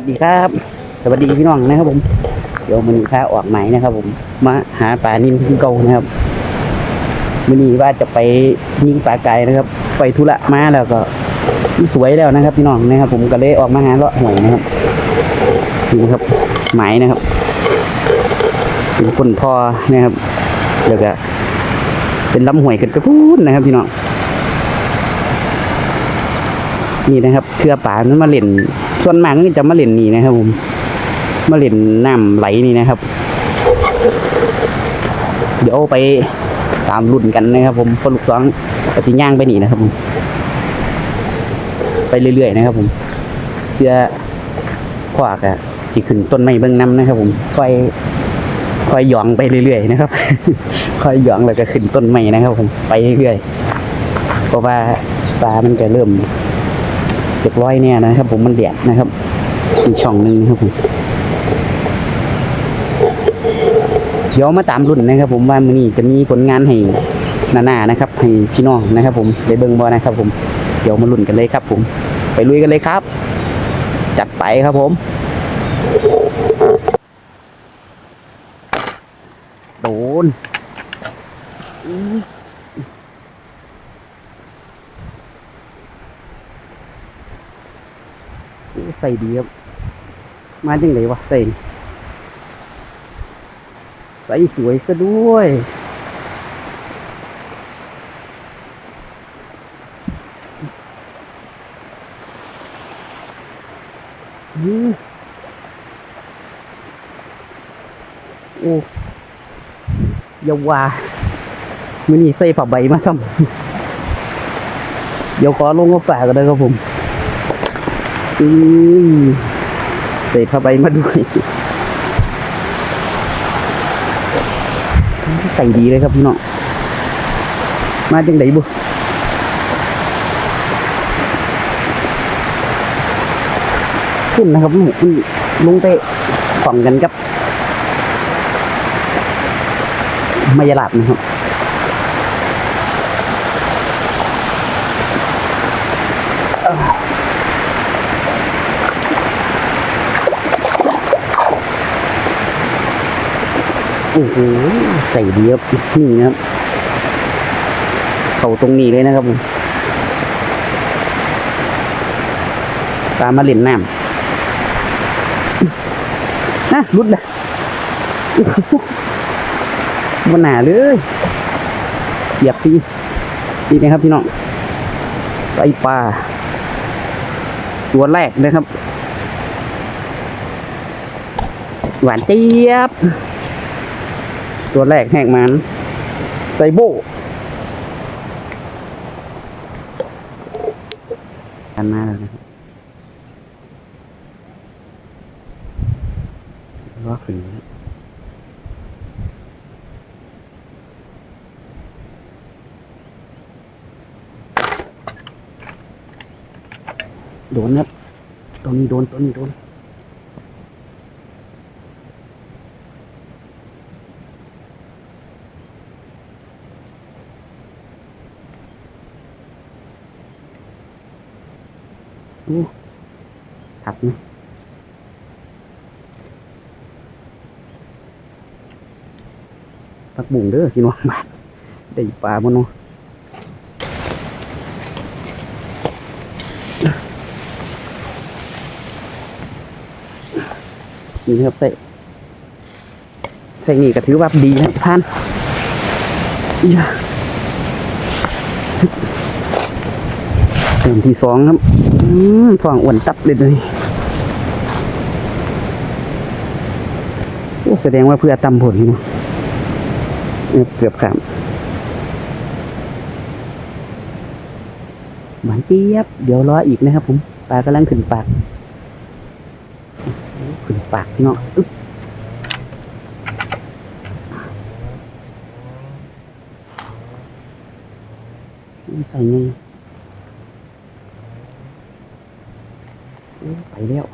วัสดีครับ สวัสดีพี่น้องนะครับผม เดี๋ยวมันค่าออกไหมนะครับ ผม มาหาปลานิ่มที่เก่านะครับมื่อนี้ว่าจะไปยิงปลาไก่นะครับ ไปธุระมาแล้วก็สวยแล้วนะครับ พี่น้องนะครับ ผมก็เลยออกมาหาเลาะหวยนะครับนี่ครับไหมนะครับเป็นคนพอนะครับแล้วก็เป็นลำหวยกันกระพูนนะครับ พี่น้อง นี่นะครับเครือป่ามันมาเล่นส่วนมากมันจะมาเล่นนี่นะครับ ผม มาเล่นน้ำไหลนี่นะครับ เดี๋ยวไปตามรุ่นกันนะครับ ผมพลูกสองปฏิย่างไปนี่นะครับผมไปเรื่อยๆนะครับ ผมเพื่อขวากอะที่ขึ้นต้นไม้เบื้องน้ำนะครับ ผมค่อยค่อยหยองไปเรื่อยๆนะครับ ค่อยหยองแล้วก็ขึ้นต้นไม้นะครับ ผมไปเรื่อยๆเพราะว่าปลามันก็เริ่ม เจ็บร้อยเนี่ยนะครับ ผมมันเดียดนะครับอีกช่องหนึ่งนะครับผมเดี๋ยวมาตามรุ่นนะครับ ผมว่ามือนี้จะมีผลงานให้นานานะครับให้พี่น้องนะครับ ผมได้เบิ่งบ่นะครับ ผมเดี๋ยวมารุ่นกันเลยครับ ผม ไปลุยกันเลยครับ จัดไปครับผมโดนอื้อโอ้ ใส่ดีครับ มาจังไดวะใส่ใส่สวยซะด้วยอืมโอ้ยาวามือนี้ใส่ผ้าใบมาซ้ำเดี๋ยวขอลงมาฝากกันเลยครับผม อืมใส่ผ้าใบมาด้วยใส่ดีเลยครับพี่น้องมาจังไดบุขึ้นนะครับมันมันลงไปฝั่งกันกับมายาลาบนะครับ อ้โหใส่ดีครับนี่นะครับ เข้าตรงนี้เลยนะครับผมตามมาเล่นน้ำฮะรุดเลยบนหนาเลยเหยียบทีนี่นะครับพี่น้องไอปลาตัวแรกนะครับ หวานเจี๊ยบ ตัวแรกแหกมันไซโบกันมาแล้วนะครับว่าขึ้นโดนครับตัวนี้โดนตัวนี้โดน อู้ ถักนะพักบุ่งเด้อพี่น้องบาดได้ปลาบนเนาะนี่ครับเตะเทคนิคก็ถือว่าดีนะท่านอย่าเติมที่สองครับอืมฟองอ้วนตับเลยเลยโอ้ แสดงว่าเพื่อตำผลนะเกือบขามหวานเจี๊ยบ เดี๋ยวรออีกนะครับผมปลากำลังขึ้นปาก ขึ้นปากพี่เนาะอึ๊บใส่ไงโอ้ไปแล้ว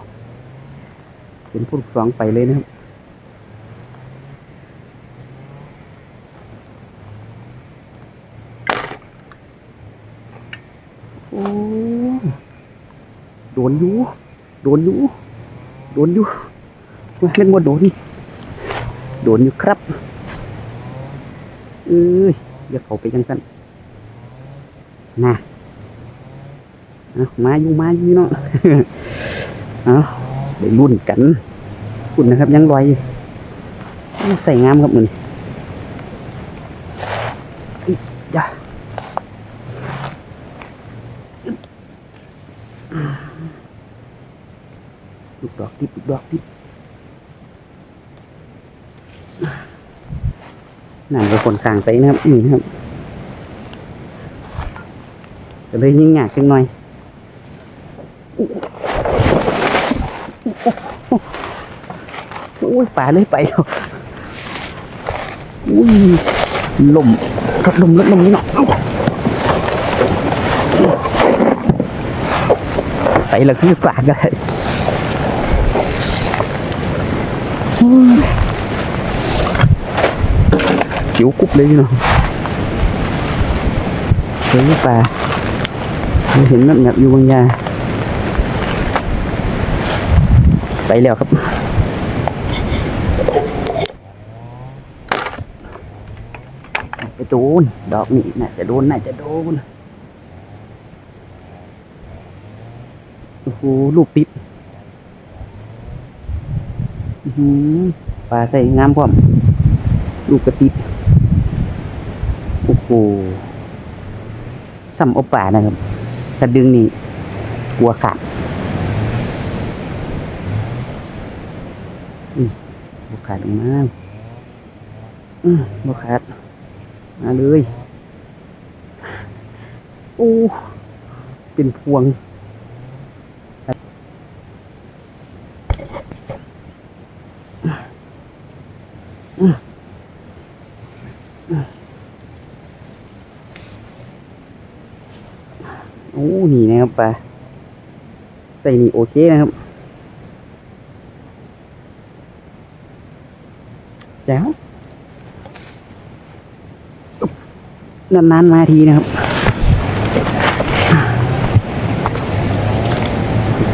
เป็นผู้สองไปเลยนะครับ โอ้โด นอยู่โดนอยู่โดนอยู่ว่าเล่นบนโดนโดนอยู่ครับเอ้ยอย่าเข้าไปจังสันนะมาอยู่มาอยู่เนาะเอาได้รุ่นกันคุณนะครับยังลอยอยู่ใส่งามครับมันอิ๊ยจ้ะ ดอกติดลูกดอกติดนั่นเป็นคนข้างไปนะครับนี่ครับก็เลยยิ่งหยากจังหน่อยโอ้ยป่าเลยไปแล้วอุ้ยลมรถลมรถลมนี่เนาะเอ้าไปแล้วคือป่าได้อุ้ย จิ๋วกุบเลยเนาะเฮ้ยป่าเห็นแบบแบบอยู่บางยาไปแล้วครับไปโดนดอกนี่น่าจะโดนน่าจะโดนโอ้โหลูกติดอื้อหือ ปลาใส่งามพร้อม ลูกกระติดโอ้โหซ้ำเอาป่านะครับถ้าดึงนี่กลัวขาดอืมบขาดออกมาอืมบขาด มาเลย โอ้ เป็นพวง โอ้ นี่นะครับปลา ใส่นี่โอเคนะครับแจ๋ว นานๆมาทีนะครับ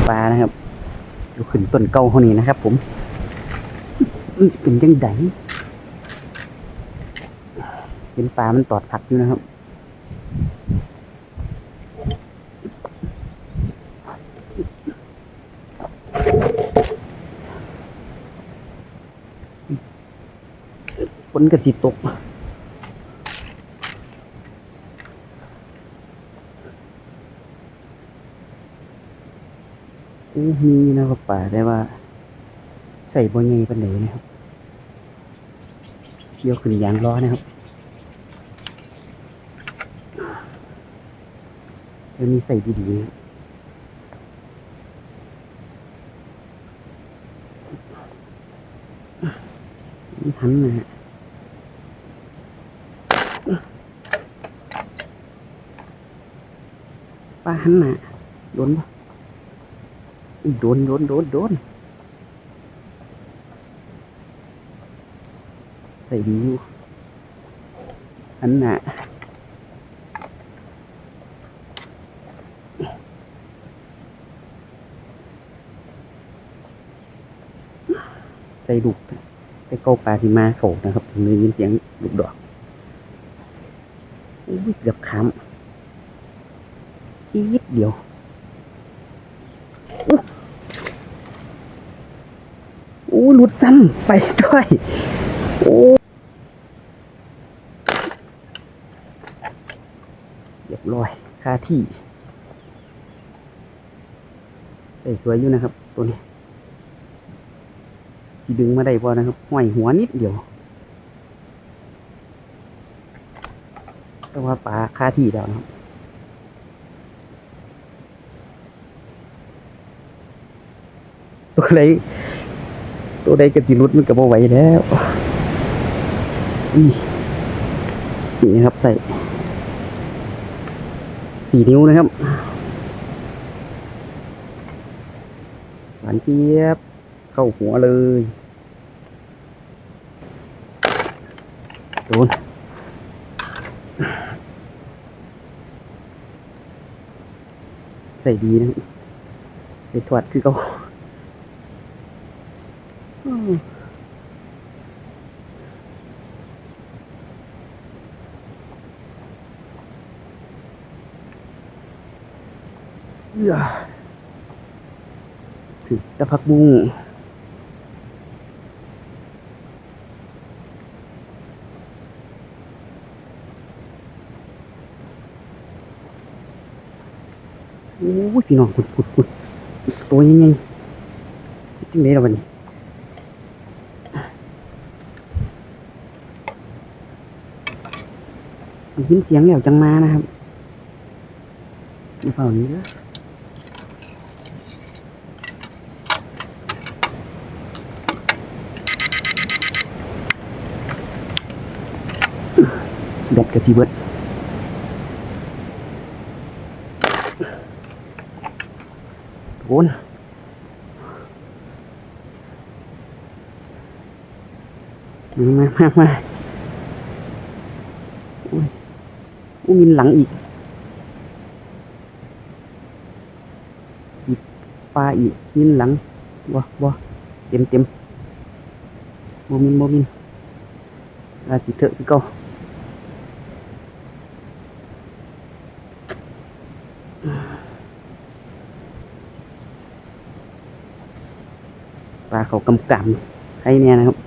ปลานะครับดูขึ้นต้นเก่าเขานี้นะครับ ผมมันจะเป็นยังไงเป็นปลามันตอดผักอยู่นะครับ ฝนกระสิตกอู้มีนะครับป่าได้ว่า ใส่บนใหญ่ปันไหนนะครับเดี๋ยวขึ้นยางล้อนะครับเดี๋ยวมีใส่ดีๆนะครับนี่ทันนะฮะ หันน่ะโดนปะโดนโดนโดนโดนใส่ดีอยู่อันน่ะใส่ดุกไปเกาปลาที่มาโขกนะครับถึงได้ยินเสียงดุกดอกอุ้ยเกือบค้ำ อีกเดียวโอ้หลุดซ้ำไปด้วย โอ้เรียบร้อยค่าที่เอ้สวยอยู่นะครับ ตัวนี้ที่ดึงมาได้พอนะครับห้อยหัวนิดเดียวแต่ว่าปลาค่าที่แล้วนะครับ ตัวไหนตัวใดกระติรุดมันก็บ่ไหวแล้วอีนี่ครับใส่สี่นิ้วนะครับหวานเจี๊ยบ เข้าหัวเลยโดนใส่ดีนะครับใส่ถวดคือเขา อืมเอื้อถึงจะพักบุ้งโอ้ยพี่น้องพุดพุดพุดตัวยังไงที่ไหนเราบันนี้มัน ยินเสียงแล้วจังมานะครับในเฝ้านี้เด้อแบตกระสีเบิดโอนมามามามาอุ้ย อุ้ยมินหลังอีกอีกปลาอีกมินหลังบ่บ่เต็มเต็มโมมินโมมินอาสิเถอะพี่เก้าปลาเขากำกำให้เนี่ยนะครับ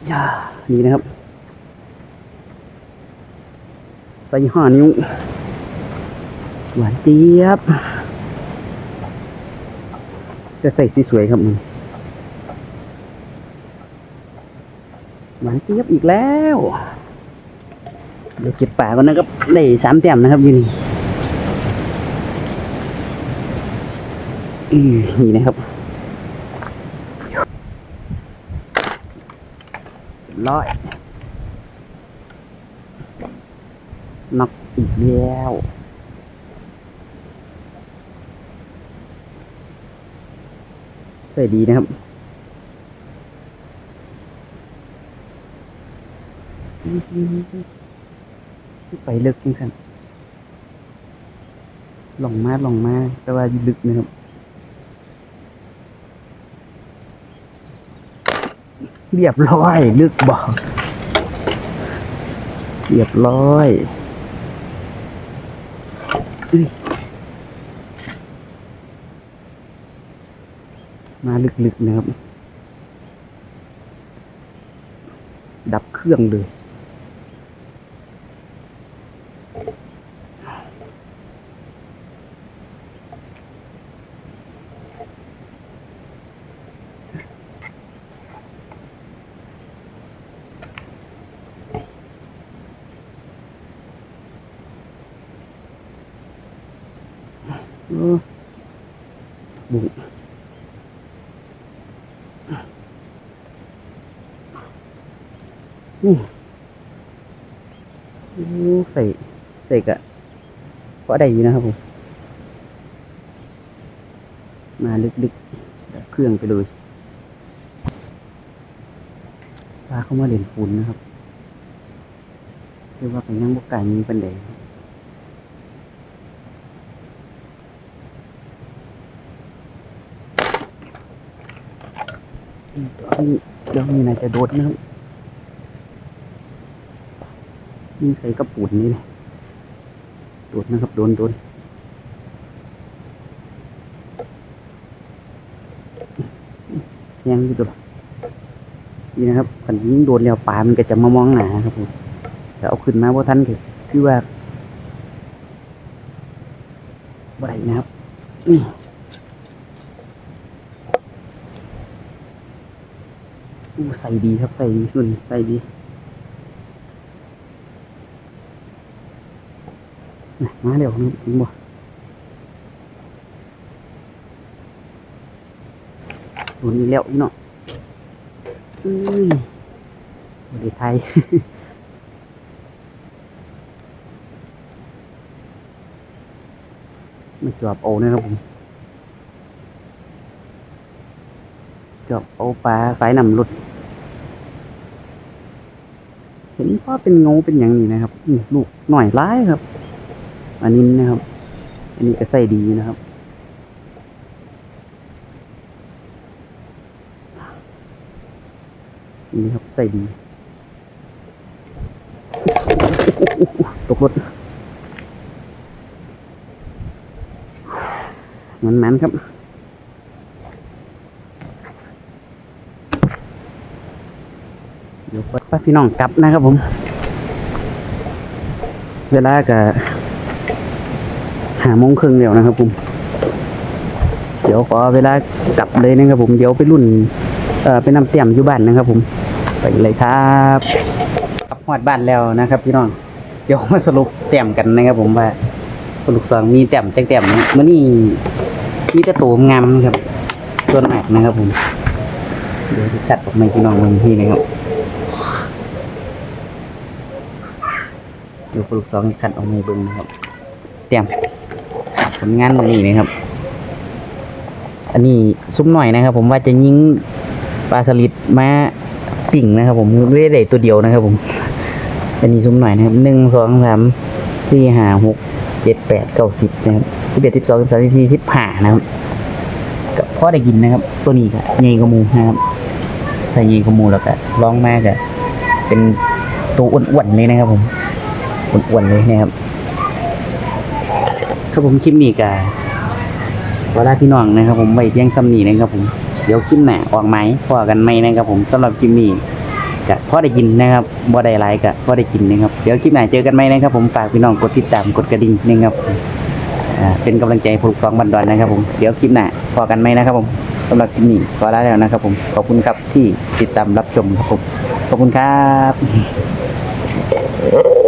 อย่า นี่นะครับใส่ห้านิ้ว หวานเจี๊ยบ จะใส่สวยๆครับมันหวานเจี๊ยบอีกแล้ว เดี๋ยวเก็บป่าก่อนนะครับ ได้สามแต้มนะครับยูนี่นี่นะครับ ร้อยนักอีกแล้วใส่ดีนะครับไปลึกจริงสันลงมาลงมา แต่ว่าลึกนะครับ เรียบร้อยลึกบอกเรียบร้อยอุ๊ยมาลึกๆนะครับ ดับเครื่องเลย บุกนี่ใส่ใส่กะเพราะได้อยู่นะครับผม มาลึกๆดับเครื่องไปเลยพาเข้ามาเล่นฝุ่นนะครับเรียกว่าเป็นยังบกไก่มีปันเดงอืมตัวนี้ เดี๋ยวนี้น่าจะโดดนะครับนี่ใส่กระปุนนี่เลยโดดนะครับ โดนโดนยังอยู่ตัวนี่นะครับขันยิ่งโดนแล้วปลามันก็จะมามองหนาครับผมแต่เอาขึ้นมาว่าท่านถือคือว่าบ่ได้นะครับ อู้ใส่ดีครับใส่ดีส่นใส่ดีน่ะมาเดี๋ยวนี่บ่ส่วนนี้แล้วอีเนาะอุ้ยบริไทยไม่จอบโอานะครับผมจอบเอาปลาสายนำรถเห็นพ่อเป็นเงาเป็นอย่างนี้นะครับลูกหน่อยร้ายครับ อันนี้นะครับ อันนี้ก็ใส่ดีนะครับอันนี้ครับใส่ดี ตกรถมันๆครับ เดี๋ยวไปพี่น้องกลับนะครับผม เวลาก็หาโมงครึ่งเดียวนะครับผม เดี๋ยวขอเวลากลับเลยนะครับผม เดี๋ยวไปรุ่น เอ่อไปนำเตรียมอยู่บ้านนะครับผม ไปเลยครับกลับหอดบ้านแล้วนะครับ พี่น้อง เดี๋ยวมาสรุปเตรียมกันนะครับผมว่าคนลูกสองมีเตรียมแจ้งเตรียมเมื่อนี้มีแต่ตัวงามครับส่วนมกนะครับผม เดี๋ยวจัดออกมาพี่น้องเมืองที่นะครับ เดี๋ยวคนลูกสองคัดออกมาให้เบิ่งนะครับ เตรียมผลงานมือนี้นะครับ อันนี้ซุ้มหน่อยนะครับ ผมว่าจะยิงปลาสลิดมาปิ่งนะครับ ผมไม่ได้ได้ตัวเดียวนะครับ ผม อันนี้ซุ้มหน่อยนะครับหนึ่งสองสามสี่ห้าหกเจ็ดแปดเก้าสิบนะครับสิบเอ็ดสิบสองสิบสามสิบสี่สิบห้านะครับก็พอได้กินนะครับ ตัวนี้ก็ใหญ่กว่าหมูนะครับใส่ใหญ่กว่าหมูแล้วก็ลองมากก็เป็นตัวอ้วนๆเลยนะครับผม อ้วนๆเลยนะครับครับผมคลิปนี้ก็เวลาพี่น้องนะครับ ผมไว้เพียงซ้ำนี้นะครับ ผมเดี๋ยวคลิปหน้าออกไหมพอกันไหมนะครับ ผมสำหรับคลิปนี้ก็พอได้กินนะครับบ่ได้ไลค์ก็พอได้กินนะครับเดี๋ยวคลิปหน้าเจอกันไหมนะครับ ผมฝากพี่น้องกดติดตามกดกระดิ่งนะครับอ่าเป็นกำลังใจผูกสองบันดอนนะครับ ผมเดี๋ยวคลิปหน้าพอกันไหมนะครับ ผมสำหรับคลิปนี้ขอลาแล้วนะครับ ผมขอบคุณครับที่ติดตามรับชมครับผมขอบคุณครับ